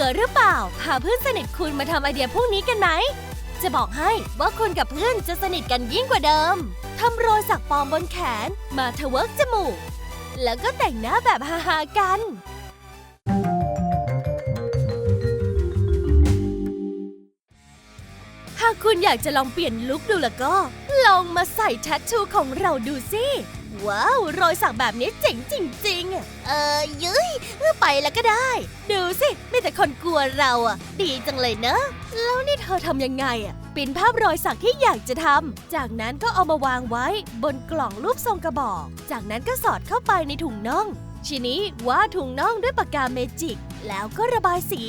เบื่อหรือเปล่า พาเพื่อนสนิทคุณมาทำไอเดียพวกนี้กันไหม จะบอกให้ว่าคุณกับเพื่อนจะสนิทกันยิ่งกว่าเดิม ทำรอยสักปลอมบนแขน มาทะเวิร์กจมูก แล้วก็แต่งหน้าแบบฮาๆกันากคุณอยากจะลองเปลี่ยนลุคดูแล้วก็ ลองมาใส่แทททูของเราดูสิว้าวรอยสักแบบนี้เจ๋งจริงๆ เออยุ้ยไปแล้วก็ได้ ดูสิไมีแต่คนกลัวเราอะ ดีจังเลยเนอะแล้วนี่เธอทำยังไงอะปิ้นภาพรอยสักที่อยากจะทำจากนั้นก็เอามาวางไว้บนกล่องรูปทรงกระบอก จากนั้นก็สอดเข้าไปในถุงน่องทีนี้วาดถุงน่องด้วยปากกาเมจิก แล้วก็ระบายสี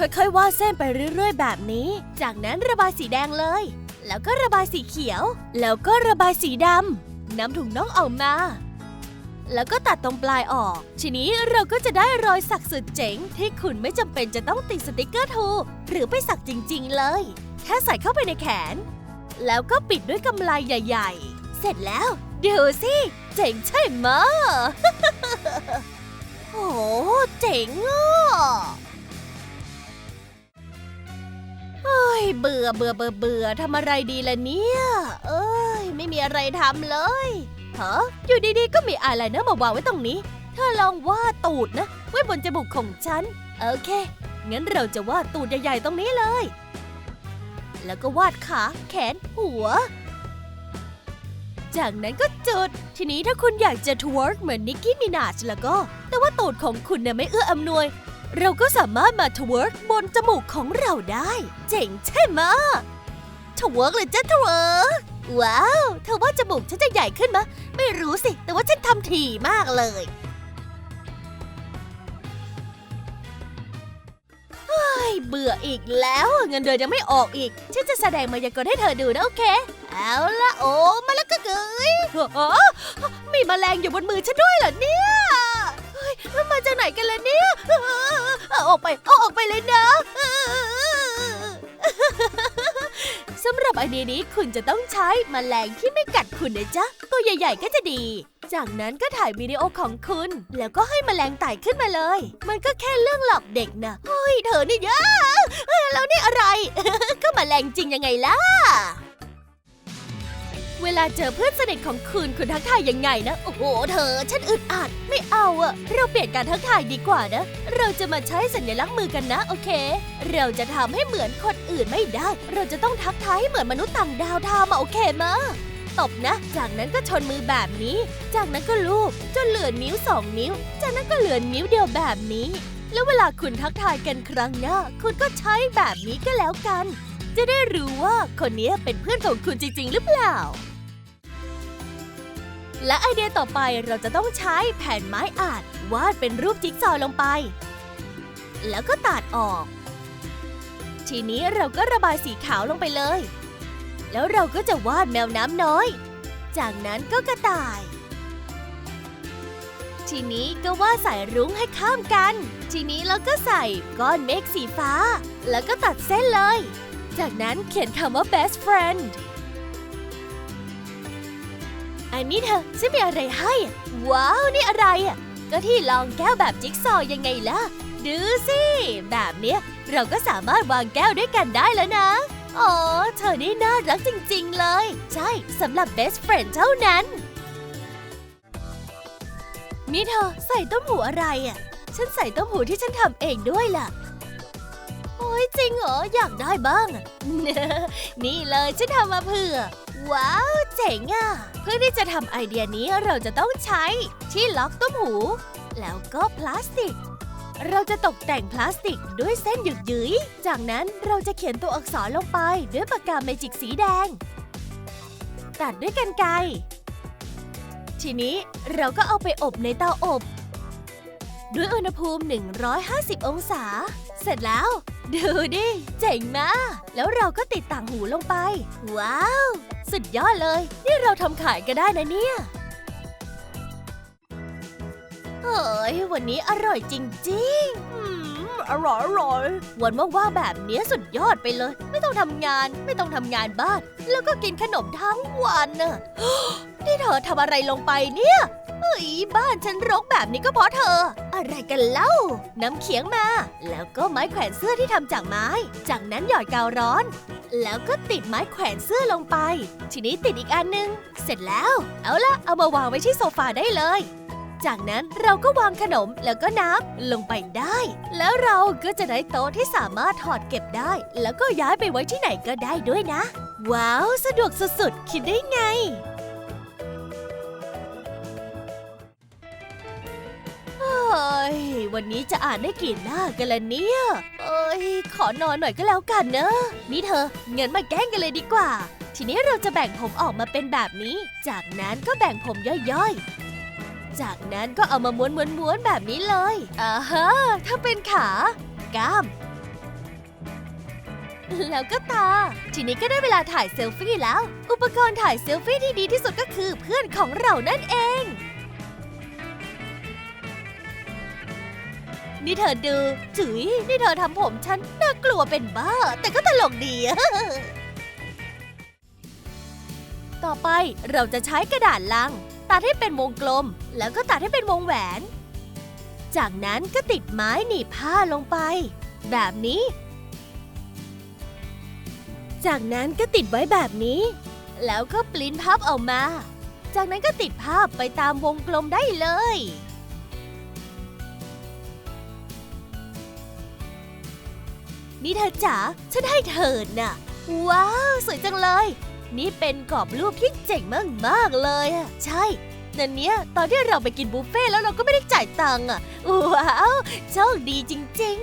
ค่อยๆวาดเส้นไปเรื่อยๆ แบบนี้ จากนั้นระบายสีแดงเลย แล้วก็ระบายสีเขียว แล้วก็ระบายสีดำนำถุงน่องออกมา แล้วก็ตัดตรงปลายออก ทีนี้เราก็จะได้รอยสักสุดเจ๋ง ที่คุณไม่จำเป็นจะต้องติดสติกเกอร์ทูหรือไปสักจริง ๆ เลย แค่ใส่เข้าไปในแขน แล้วก็ปิดด้วยกำไลใหญ่ ๆ เสร็จแล้วดูสิเจ๋งใช่ไหมโอ้เจ๋งอะ เฮ้ยเบื่อเบื่อเบื่อเบื่อทำอะไรดีล่ะเนี่ย เอ้ย ไม่มีอะไรทำเลยฮะอยู่ดีๆก็มีอายไลเนอร์มาวางไว้ตรงนี้ เธอลองวาดตูดนะ ไว้บนจมูกของฉัน โอเค งั้นเราจะวาดตูดใหญ่ๆตรงนี้เลย แล้วก็วาดขา แขน หัว จากนั้นก็จุด ทีนี้ถ้าคุณอยากจะทว r k เหมือนนิกกี้มินาชแล้วก็ แต่ว่าตูดของคุณเนี่ยไม่เอื้ออำนวย เราก็สามารถมาทว r k บนจมูกของเราได้ เจ๋งใช่ไหมทว r k เลยจ้ะทว r k ว้าว เธอว่าจมูกฉันจะใหญ่ขึ้นมะ ไม่รู้สิ แต่ว่าฉันทำถี่มากเลยเฮ้ยเบื่ออีกแล้ว เงินเดือนยังไม่ออกอีก ฉันจะแสดงมายากลให้เธอดูนะโอเค เอาละโอ้มาแล้วก็เกยโอ้มีแมลงอยู่บนมือฉันด้วยเหรอเนี่ย มาจากไหนกันล่ะเนี่ยเอาออกไปเอาออกไปเลยนะสำหรับไอเดียนี้คุณจะต้องใช้แมลงที่ไม่กัดคุณนะจ๊ะ ตัวใหญ่ๆก็จะดี จากนั้นก็ถ่ายวิดีโอของคุณ แล้วก็ให้แมลงไต่ขึ้นมาเลย มันก็แค่เรื่องหลอกเด็กนะเฮ้ยเธอนี่เยอะเอ้ยแล้วนี่อะไร ก็แมลงจริงยังไงล่ะ เวลาเจอเพื่อนสนิทของคุณคุณทักทายยังไงนะ โอ้โห เธอ ฉันอึดอัด ไม่เอาอะเราเปลี่ยนการทักทายดีกว่านะ เราจะมาใช้สัญลักษณ์มือกันนะ โอเค เราจะทำให้เหมือนคนอื่นไม่ได้ เราจะต้องทักทายให้เหมือนมนุษย์ต่างดาวทำโอเคมะตบนะ จากนั้นก็ชนมือแบบนี้ จากนั้นก็ลูบจนเหลือนิ้วสองนิ้ว จากนั้นก็เหลือนิ้วเดียวแบบนี้ แล้วเวลาคุณทักทายกันครั้งหน้า คุณก็ใช้แบบนี้ก็แล้วกัน จะได้รู้ว่าคนนี้เป็นเพื่อนของคุณจริง ๆ หรือเปล่า และไอเดียต่อไปเราจะต้องใช้แผ่นไม้อาดวาดเป็นรูปจิ๊กซอว์ลงไป แล้วก็ตัดออก ทีนี้เราก็ระบายสีขาวลงไปเลย แล้วเราก็จะวาดแมวน้ำน้อย จากนั้นก็กระต่าย ทีนี้ก็วาดสายรุ้งให้ข้ามกัน ทีนี้เราก็ใส่ก้อนเมฆสีฟ้า แล้วก็ตัดเส้นเลย จากนั้นเขียนคำว่า best friend อันนี้เธอฉันมีอะไรให้ ว้าวนี่อะไรอะก็ที่รองแก้วแบบจิ๊กซอว์ยังไงล่ะ ดูสิ แบบเนี้ยเราก็สามารถวางแก้วด้วยกันได้แล้วนะ อ๋อ เธอนี่น่ารักจริงๆเลย ใช่สำหรับ best friend เท่านั้น นี่เธอใส่ต้มหูอะไรอะ ฉันใส่ต้มหูที่ฉันทำเองด้วยล่ะ โอ้ยจริงเหรอ อยากได้บ้าง นี่เลยฉันทำมาเผื่อ ว้าว เจ๋งอะ เพื่อที่จะทำไอเดียนี้เราจะต้องใช้ที่ล็อกตุ้มหู แล้วก็พลาสติก เราจะตกแต่งพลาสติกด้วยเส้นหยึกหยืยจากนั้นเราจะเขียนตัวอักษรลงไปด้วยปากกาเมจิกสีแดง ตัดด้วยกันไกรทีนี้เราก็เอาไปอบในเตาอบ ด้วยอุณหภูมิ 150 องศา เสร็จแล้ว ดูดิ เจ๋งมาก แล้วเราก็ติดต่างหูลงไป ว้าว สุดยอดเลย นี่เราทำขายก็ได้นะเนี่ยเฮ้ยวันนี้อร่อยจริงๆอืมอร่อยอร่อยวันว่างๆแบบเนี้ยสุดยอดไปเลย ไม่ต้องทำงาน ไม่ต้องทำงานบ้าน แล้วก็กินขนมทั้งวันน่ะนี่เธอทำอะไรลงไปเนี่ยเฮ้ยบ้านฉันรกแบบนี้ก็เพราะเธอ อะไรกันเล่า น้ำเขียงมา แล้วก็ไม้แขวนเสื้อที่ทำจากไม้ จากนั้นหยอดกาวร้อน แล้วก็ติดไม้แขวนเสื้อลงไป ทีนี้ติดอีกอันนึง เสร็จแล้ว เอาละเอามาวางไว้ที่โซฟาได้เลย จากนั้นเราก็วางขนมแล้วก็น้ำลงไปได้ แล้วเราก็จะได้โต๊ะที่สามารถถอดเก็บได้ แล้วก็ย้ายไปไว้ที่ไหนก็ได้ด้วยนะ ว้าว สะดวกสุดๆ คิดได้ไง ยวันนี้จะอ่านได้กี่หน้ากันละเนี่ย เอ้ย ขอนอนหน่อยก็แล้วกันเนอะนี่เธอเงินมาแกล้งกันเลยดีกว่า ทีนี้เราจะแบ่งผมออกมาเป็นแบบนี้ จากนั้นก็แบ่งผมย่อยๆ จากนั้นก็เอามาม้วนๆๆแบบนี้เลยอ่าฮะถ้าเป็นขากล้ามแล้วก็ตา ทีนี้ก็ได้เวลาถ่ายเซลฟี่แล้ว อุปกรณ์ถ่ายเซลฟี่ที่ดีที่สุดก็คือเพื่อนของเรานั่นเอง นี่เธอดูจุ๋ยนี่เธอทำผมฉันน่ากลัวเป็นบ้า แต่ก็ตลกดีอะต่อไปเราจะใช้กระดาษลัง ตัดให้เป็นวงกลม แล้วก็ตัดให้เป็นวงแหวน จากนั้นก็ติดไม้หนีบผ้าลงไป แบบนี้ จากนั้นก็ติดไว้แบบนี้ แล้วก็ปริ้นภาพออกมา จากนั้นก็ติดภาพไปตามวงกลมได้เลย นี่เธอจ๋าฉันให้เธอน่ะ ว้าว สวยจังเลย นี่เป็นกรอบรูปที่เจ๋งมากๆเลยอะใช่นั่นเนี้ยตอนที่เราไปกินบุฟเฟ่แล้วเราก็ไม่ได้จ่ายตังค์อะว้าวโชคดีจริง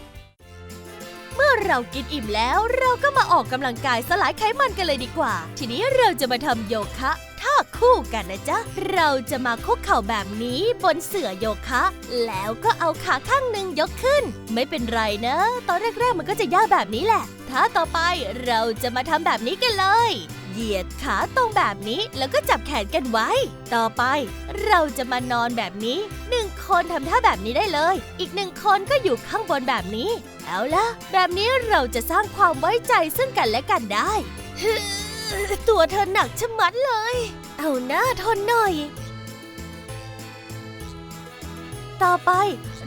ๆ เมื่อเรากินอิ่มแล้วเราก็มาออกกำลังกายสลายไขมันกันเลยดีกว่า ทีนี้เราจะมาทำโยคะท่า คู่กันนะจ๊ะ เราจะมาคุกเข่าแบบนี้บนเสื่อโยคะ แล้วก็เอาขาข้างหนึ่งยกขึ้น ไม่เป็นไรนะ ตอนแรกๆมันก็จะยากแบบนี้แหละท่าต่อไปเราจะมาทำแบบนี้กันเลย เหยียดขาตรงแบบนี้แล้วก็จับแขนกันไว้ ต่อไปเราจะมานอนแบบนี้หนึ่งคนทำท่าแบบนี้ได้เลย อีกหนึ่งคนก็อยู่ข้างบนแบบนี้ เอาล่ะแบบนี้เราจะสร้างความไว้ใจซึ่งกันและกันได้ตัวเธอหนักชะมัดเลย เอาหน้าทนหน่อย ต่อไป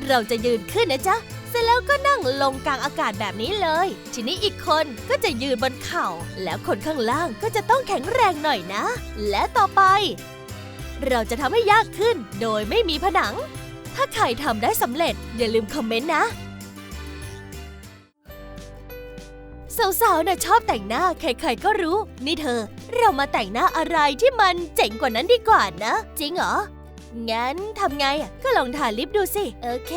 เราจะยืนขึ้นนะจ๊ะ เสร็จแล้วก็นั่งลงกลางอากาศแบบนี้เลย ทีนี้อีกคนก็จะยืนบนเข่า แล้วคนข้างล่างก็จะต้องแข็งแรงหน่อยนะ และต่อไป เราจะทำให้ยากขึ้นโดยไม่มีผนัง ถ้าใครทำได้สำเร็จอย่าลืมคอมเมนต์นะ สาวๆน่ะชอบแต่งหน้าใครๆก็รู้ นี่เธอ เรามาแต่งหน้าอะไรที่มันเจ๋งกว่านั้นดีกว่านะ จริงเหรอ งั้นทำไงอะก็ลองทาลิปดูสิ โอเค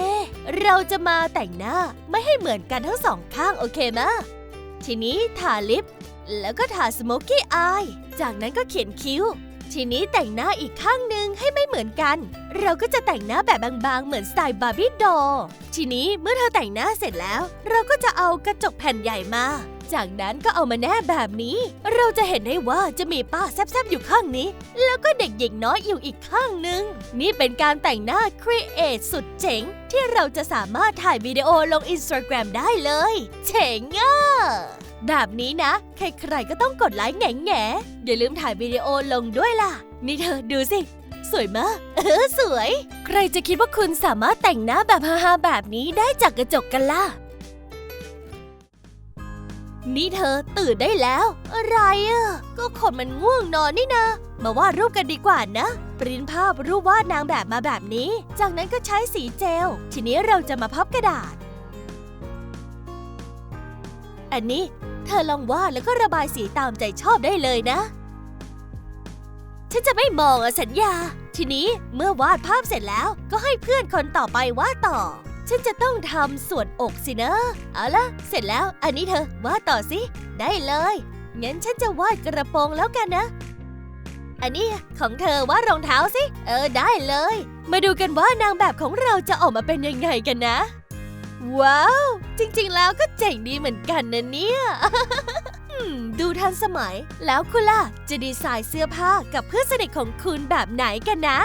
เราจะมาแต่งหน้าไม่ให้เหมือนกันทั้งสองข้างโอเคมะทีนี้ทาลิป แล้วก็ทาสโมกกี้อาย จากนั้นก็เขียนคิ้ว ทีนี้แต่งหน้าอีกข้างหนึ่งให้ไม่เหมือนกัน เราก็จะแต่งหน้าแบบบางๆ เหมือนสไตล์บาร์บี้ดอทีนี้เมื่อเธอแต่งหน้าเสร็จแล้ว เราก็จะเอากระจกแผ่นใหญ่มา จากนั้นก็เอามาแนบแบบนี้ เราจะเห็นได้ว่าจะมีป้าแซบๆอยู่ข้างนี้ แล้วก็เด็กหญิงน้อยอยู่อีกข้างหนึ่งนี่เป็นการแต่งหน้าครีเอทสุดเจ๋ง ที่เราจะสามารถถ่ายวิดีโอลงอินสตาแกรมได้เลย เจ๋งอะ แบบนี้นะ ใครๆก็ต้องกดไลค์แง่แง่อย่าลืมถ่ายวิดีโอลงด้วยล่ะ นี่เธอดูสิ สวยมาก เออ สวย ใครจะคิดว่าคุณสามารถแต่งหน้าแบบฮาๆแบบนี้ได้จากกระจกกันล่ะ นี่เธอตื่นได้แล้ว อะไรอะ ก็คนมันง่วงนอนนี่นะ มาวาดรูปกันดีกว่านะปริ้นภาพรูปวาดนางแบบมาแบบนี้ จากนั้นก็ใช้สีเจล ทีนี้เราจะมาพับกระดาษ อันนี้ เธอลองวาดแล้วก็ระบายสีตามใจชอบได้เลยนะ ฉันจะไม่มองอะสัญญา ทีนี้เมื่อวาดภาพเสร็จแล้วก็ให้เพื่อนคนต่อไปวาดต่อ ฉันจะต้องทำส่วนอกสินะ เอาละเสร็จแล้ว อันนี้เธอวาดต่อสิ ได้เลย งั้นฉันจะวาดกระโปรงแล้วกันนะ อันนี้ของเธอวาดรองเท้าสิ เออได้เลย มาดูกันว่านางแบบของเราจะออกมาเป็นยังไงกันนะ ว้าว จริงๆแล้วก็เจ๋งดีเหมือนกันนะเนี่ยดูทันสมัย แล้วคุณล่ะ จะดีไซน์เสื้อผ้ากับเพื่อนสนิทของคุณแบบไหนกันนะ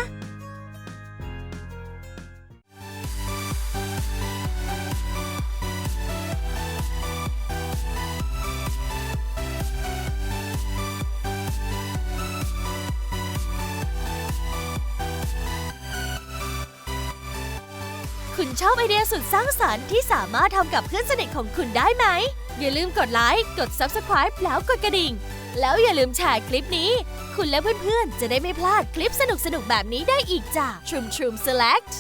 คุณชอบไอเดียสุดสร้างสรรค์ที่สามารถทำกับเพื่อนสนิทของคุณได้ไหม อย่าลืมกดไลค์ กด Subscribe แล้วกดกระดิ่ง แล้วอย่าลืมแชร์คลิปนี้ คุณและเพื่อนๆ จะได้ไม่พลาดคลิปสนุกๆ แบบนี้ได้อีกจ้ะ Trum Trum Select